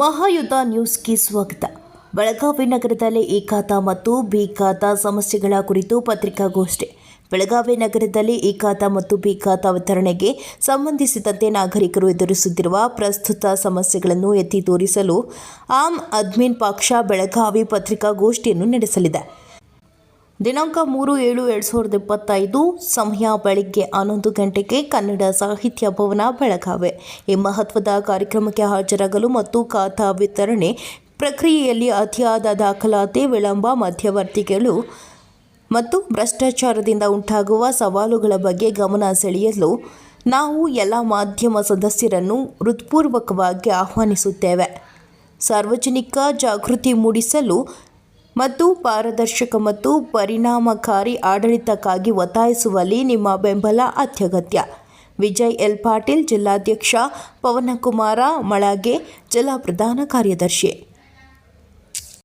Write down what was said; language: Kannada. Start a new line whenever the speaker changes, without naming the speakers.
ಮಹಾಯುದ್ಧ ನ್ಯೂಸ್ಗೆ ಸ್ವಾಗತ. ಬೆಳಗಾವಿ ನಗರದಲ್ಲಿ ಏಕಾತ ಖಾತಾ ಮತ್ತು ಬಿ ಸಮಸ್ಯೆಗಳ ಕುರಿತು ಪತ್ರಿಕಾಗೋಷ್ಠಿ. ಬೆಳಗಾವಿ ನಗರದಲ್ಲಿ ಏಕಾತ ಖಾತಾ ಮತ್ತು ಬಿ ವಿತರಣೆಗೆ ಸಂಬಂಧಿಸಿದಂತೆ ನಾಗರಿಕರು ಎದುರಿಸುತ್ತಿರುವ ಪ್ರಸ್ತುತ ಸಮಸ್ಯೆಗಳನ್ನು ಎತ್ತಿ ತೋರಿಸಲು ಆಮ್ ಆದ್ಮಿನ್ ಪಕ್ಷ ಬೆಳಗಾವಿ ಪತ್ರಿಕಾಗೋಷ್ಠಿಯನ್ನು ನಡೆಸಲಿದೆ. ದಿನಾಂಕ ಮೂರು ಏಳು ಎರಡು ಸಾವಿರದ ಇಪ್ಪತ್ತೈದು ಸಮಯ ಬೆಳಿಗ್ಗೆ ಹನ್ನೊಂದು ಗಂಟೆಗೆ ಕನ್ನಡ ಸಾಹಿತ್ಯ ಭವನ, ಬೆಳಗಾವೆ. ಈ ಮಹತ್ವದ ಕಾರ್ಯಕ್ರಮಕ್ಕೆ ಹಾಜರಾಗಲು ಮತ್ತು ಖಾತಾ ವಿತರಣೆ ಪ್ರಕ್ರಿಯೆಯಲ್ಲಿ ಅತಿಯಾದ ದಾಖಲಾತಿ, ವಿಳಂಬ, ಮಧ್ಯವರ್ತಿಗಳು ಮತ್ತು ಭ್ರಷ್ಟಾಚಾರದಿಂದ ಉಂಟಾಗುವ ಸವಾಲುಗಳ ಬಗ್ಗೆ ಗಮನ ಸೆಳೆಯಲು ನಾವು ಎಲ್ಲ ಮಾಧ್ಯಮ ಸದಸ್ಯರನ್ನು ಹೃತ್ಪೂರ್ವಕವಾಗಿ ಆಹ್ವಾನಿಸುತ್ತೇವೆ. ಸಾರ್ವಜನಿಕ ಜಾಗೃತಿ ಮೂಡಿಸಲು ಮತ್ತು ಪಾರದರ್ಶಕ ಮತ್ತು ಪರಿಣಾಮಕಾರಿ ಆಡಳಿತಕ್ಕಾಗಿ ಒತ್ತಾಯಿಸುವಲ್ಲಿ ನಿಮ್ಮ ಬೆಂಬಲ ಅತ್ಯಗತ್ಯ. ವಿಜಯ್ ಎಲ್. ಪಾಟೀಲ್, ಜಿಲ್ಲಾಧ್ಯಕ್ಷ ಪವನಕುಮಾರ ಮಳಗೆ, ಜಿಲ್ಲಾ ಪ್ರಧಾನ ಕಾರ್ಯದರ್ಶಿ.